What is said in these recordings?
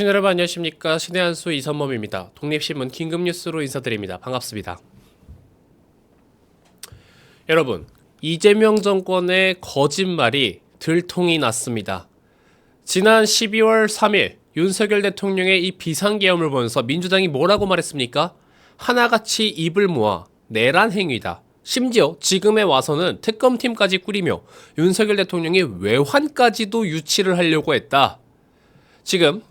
시청자 여러분 안녕하십니까 신의 한수 이선범입니다. 독립신문 긴급뉴스로 인사드립니다. 반갑습니다. 여러분 이재명 정권의 거짓말이 들통이 났습니다. 지난 12월 3일 윤석열 대통령의 이 비상계엄을 보면서 민주당이 뭐라고 말했습니까? 하나같이 입을 모아 내란 행위다. 심지어 지금에 와서는 특검팀까지 꾸리며 윤석열 대통령이 외환까지도 유치를 하려고 했다. 지금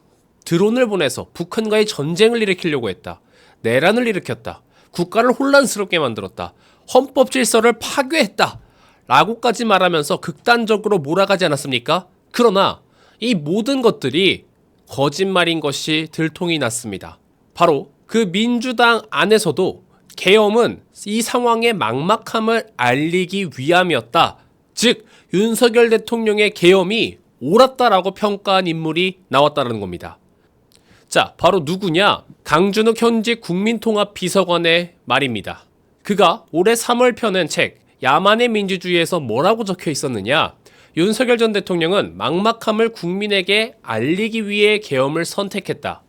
드론을 보내서 북한과의 전쟁을 일으키려고 했다. 내란을 일으켰다. 국가를 혼란스럽게 만들었다. 헌법 질서를 파괴했다. 라고까지 말하면서 극단적으로 몰아가지 않았습니까? 그러나 이 모든 것들이 거짓말인 것이 들통이 났습니다. 바로 그 민주당 안에서도 계엄은 이 상황의 막막함을 알리기 위함이었다. 즉 윤석열 대통령의 계엄이 옳았다라고 평가한 인물이 나왔다는 겁니다. 자, 바로 누구냐? 강준욱 현직 국민통합비서관의 말입니다. 그가 올해 3월 펴낸 책 야만의 민주주의에서 뭐라고 적혀 있었느냐? 윤석열 전 대통령은 막막함을 국민에게 알리기 위해 계엄을 선택했다.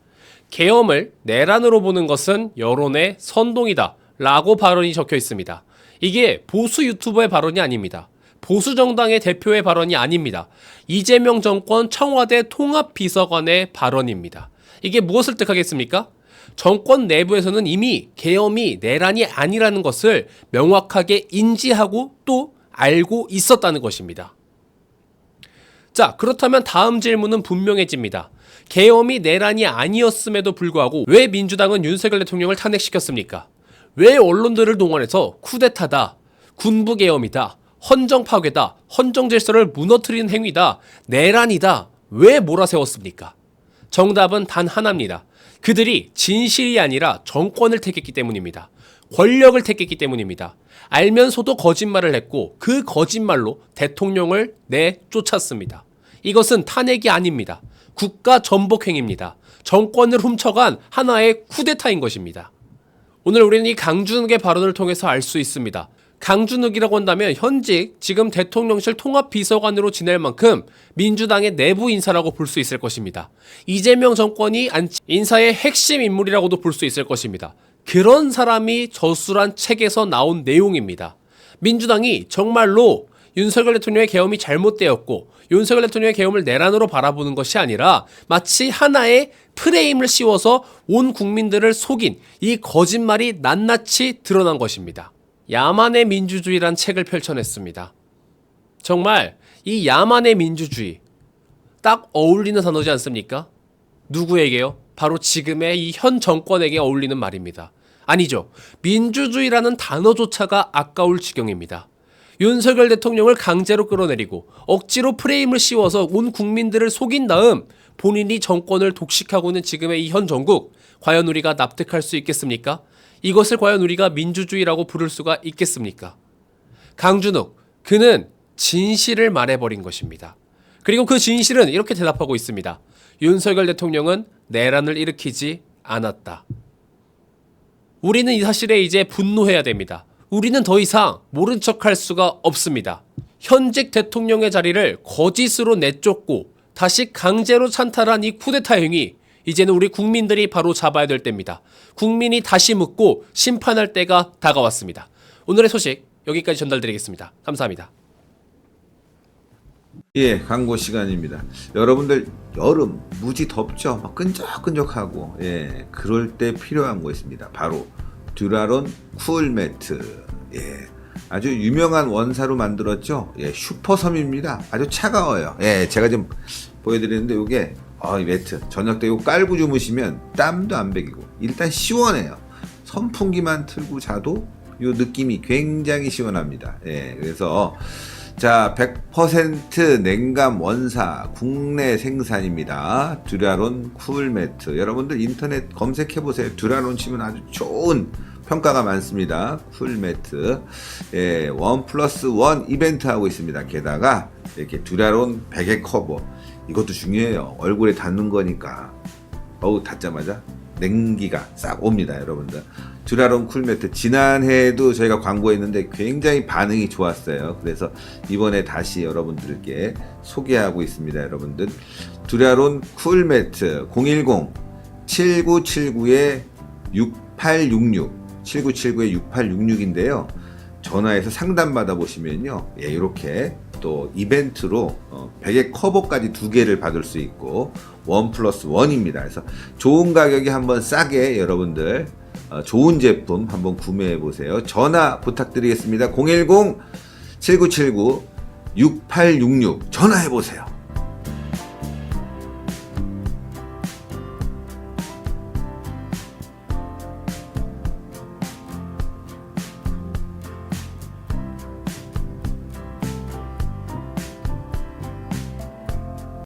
계엄을 내란으로 보는 것은 여론의 선동이다. 라고 발언이 적혀 있습니다. 이게 보수 유튜버의 발언이 아닙니다. 보수 정당의 대표의 발언이 아닙니다. 이재명 정권 청와대 통합 비서관의 발언입니다. 이게 무엇을 뜻하겠습니까? 정권 내부에서는 이미 계엄이 내란이 아니라는 것을 명확하게 인지하고 또 알고 있었다는 것입니다. 자, 그렇다면 다음 질문은 분명해집니다. 계엄이 내란이 아니었음에도 불구하고 왜 민주당은 윤석열 대통령을 탄핵시켰습니까? 왜 언론들을 동원해서 쿠데타다, 군부 계엄이다, 헌정 파괴다, 헌정 질서를 무너뜨리는 행위다, 내란이다, 왜 몰아세웠습니까? 정답은 단 하나입니다. 그들이 진실이 아니라 정권을 택했기 때문입니다. 권력을 택했기 때문입니다. 알면서도 거짓말을 했고 그 거짓말로 대통령을 내쫓았습니다. 이것은 탄핵이 아닙니다. 국가 전복행입니다. 정권을 훔쳐간 하나의 쿠데타인 것입니다. 오늘 우리는 이 강준욱의 발언을 통해서 알 수 있습니다. 강준욱이라고 한다면 현직 지금 대통령실 통합비서관으로 지낼 만큼 민주당의 내부 인사라고 볼 수 있을 것입니다. 이재명 정권이 인사의 핵심 인물이라고도 볼 수 있을 것입니다. 그런 사람이 저술한 책에서 나온 내용입니다. 민주당이 정말로 윤석열 대통령의 계엄이 잘못되었고 윤석열 대통령의 계엄을 내란으로 바라보는 것이 아니라 마치 하나의 프레임을 씌워서 온 국민들을 속인 이 거짓말이 낱낱이 드러난 것입니다. 야만의 민주주의란 책을 펼쳐냈습니다. 정말 이 야만의 민주주의 딱 어울리는 단어지 않습니까? 누구에게요? 바로 지금의 이 현 정권에게 어울리는 말입니다. 아니죠. 민주주의라는 단어조차가 아까울 지경입니다. 윤석열 대통령을 강제로 끌어내리고 억지로 프레임을 씌워서 온 국민들을 속인 다음 본인이 정권을 독식하고 있는 지금의 이 현 정국 과연 우리가 납득할 수 있겠습니까? 이것을 과연 우리가 민주주의라고 부를 수가 있겠습니까? 강준욱 그는 진실을 말해버린 것입니다. 그리고 그 진실은 이렇게 대답하고 있습니다. 윤석열 대통령은 내란을 일으키지 않았다. 우리는 이 사실에 이제 분노해야 됩니다. 우리는 더 이상 모른 척할 수가 없습니다. 현직 대통령의 자리를 거짓으로 내쫓고 다시 강제로 찬탈한 이 쿠데타 행위, 이제는 우리 국민들이 바로 잡아야 될 때입니다. 국민이 다시 묻고 심판할 때가 다가왔습니다. 오늘의 소식 여기까지 전달드리겠습니다. 감사합니다. 예, 광고 시간입니다. 여러분들 여름 무지 덥죠? 막 끈적끈적하고 예, 그럴 때 필요한 거 있습니다. 바로 듀라론 쿨 매트. 예. 아주 유명한 원사로 만들었죠. 예, 슈퍼섬입니다. 아주 차가워요. 예, 제가 좀 보여드리는데 이게 어, 이 매트 저녁 때 이거 깔고 주무시면 땀도 안 배기고 일단 시원해요. 선풍기만 틀고 자도 이 느낌이 굉장히 시원합니다. 예, 그래서 자, 100% 냉감 원사 국내 생산입니다. 듀라론 쿨 매트. 여러분들 인터넷 검색해 보세요. 듀라론 치면 아주 좋은 평가가 많습니다. 쿨 매트. 예, 원 플러스 원 이벤트 하고 있습니다. 게다가 이렇게 듀라론 베개 커버. 이것도 중요해요. 얼굴에 닿는 거니까. 어우, 닿자마자 냉기가 싹 옵니다, 여러분들. 듀라론 쿨매트 지난해에도 저희가 광고했는데 굉장히 반응이 좋았어요. 그래서 이번에 다시 여러분들께 소개하고 있습니다, 여러분들. 듀라론 쿨매트 010 7979에 6866 7979에 6866인데요. 전화해서 상담 받아 보시면요. 예, 이렇게 또 이벤트로 어, 베개 커버까지 두 개를 받을 수 있고 원 플러스 원입니다. 그래서 좋은 가격에 한번 싸게 여러분들 어, 좋은 제품 한번 구매해 보세요. 전화 부탁드리겠습니다. 010 7979 6866 전화해 보세요.